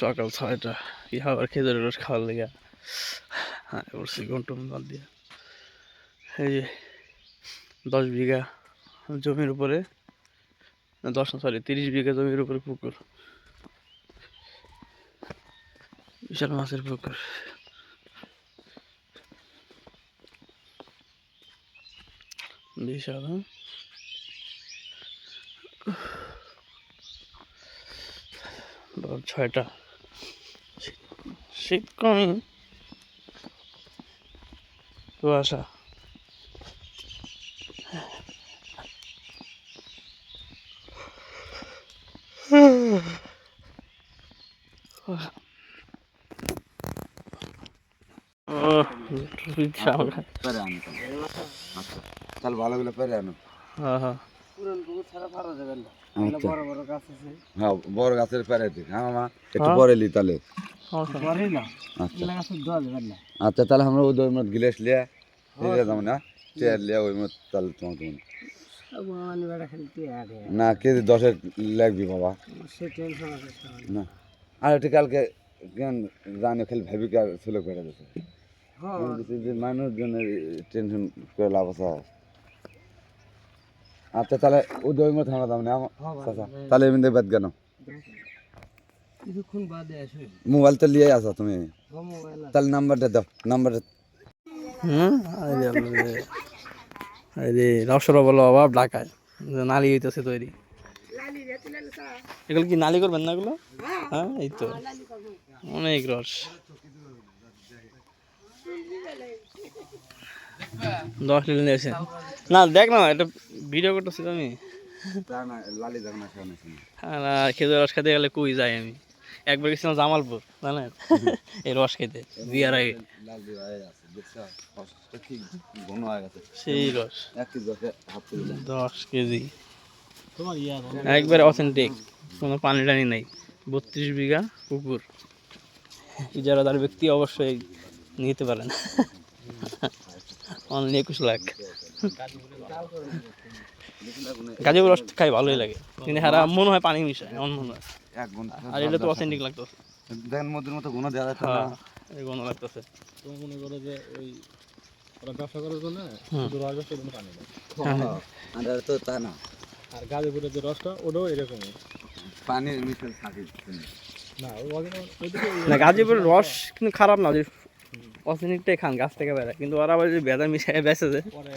সকাল ছয়টা। কি খাবার খেজুরের রস খাওয়ার লেগে। হ্যাঁ বলছি ঘন্টুম বাদ দিয়ে। এই যে দশ বিঘা জমির উপরে দশ না সরি তিরিশ বিঘা জমির উপরে পুকুর। বিশাল মাছের পুকুর। বিশাল হ্যাঁ? ভোর ছয়টা। শীত- শীত কমই কুয়াশা ও বিশাল পেরে আনো তাহলে। আচ্ছা তাহলে ভালোগুলো পেরে আনো। হ্যাঁ হ্যাঁ। আচ্ছা। বড় বড় গাছ আছে। হ্যাঁ বড় গাছের পেরে দিক হ্যাঁ মামা একটু হ্যাঁ। পরে লি তাহলে। আচ্ছা। আচ্ছা তাহলে আমরা ওই মত গিলাস লিয়া ঠিক আছে না চেয়ার লিয়া ওই মত তাহলে তোমার তোমার বেড়া খালি তুই আরে না কেজি দশের লাগবি বাবা। সে টেনশন আছে সবার। না। আর একটু কালকে জানি খালি ভাবি কার করে দিছে? হ্যাঁ। টেনশন করে লাভ আছে আচ্ছা তাহলে মত আমরা দাম না হ্যাঁ চাচা তাহলে এমনি বাদ কেন? কিছুক্ষণ বাদে আসবে। মোবাইল তো লিয়ে আসা তুমি। মোবাইল তাহলে নাম্বারটা দাও নাম্বারটা হুম আরে রসর বলো অভাব ঢাকায়। যে নালি হইতেছে তৈরি। এগুলো কি নালি করবেন না এগুলো? হ্যাঁ। এই তো। অনেক রস। দশ লিটার নিয়েছেন না দেখ না এটা ভিডিও করতেছি আমি। খেজুর রস খেতে গেলে কুই যাই আমি? একবার গেছিলাম জামালপুর জানেন? এই রস খেতে বিয়ার আগে। সেই রস। দশে কেজি। একবারে অথেন্টিক কোনো পানি টানি নেই। বত্রিশ বিঘা পুকুর। ইজারাদার ব্যক্তি অবশ্যই নিতে পারেন। অনলি একুশ লাখ। গাজীপুর রস খাই ভালোই লাগে। কিন্তু হ্যাঁ মনে হয় পানি মিশায় এমন মনে হয়। আর এটা তো অথেন্টিক লাগতো দেখেন মধ্যে মতো গুণ দেওয়া যাচ্ছে হ্যাঁ না এই গন্ধ লাগতেছে। তুমি মনে করো যে ওই ওরা ব্যবসা করার জন্য শুধু রস ব্যবসার জন্য পানি দেয় আর তো তা না। আর গাজীপুরের যে রসটা ওটাও এরকমই। পানির মিশেল থাকে। না গাজীপুরের রস কিন্তু খারাপ না যে অথেন্টিকটাই খান, গাছ থেকে বেড়ায়। কিন্তু ওরা আবার যদি বেদা মিশাই বেঁচে যে পরে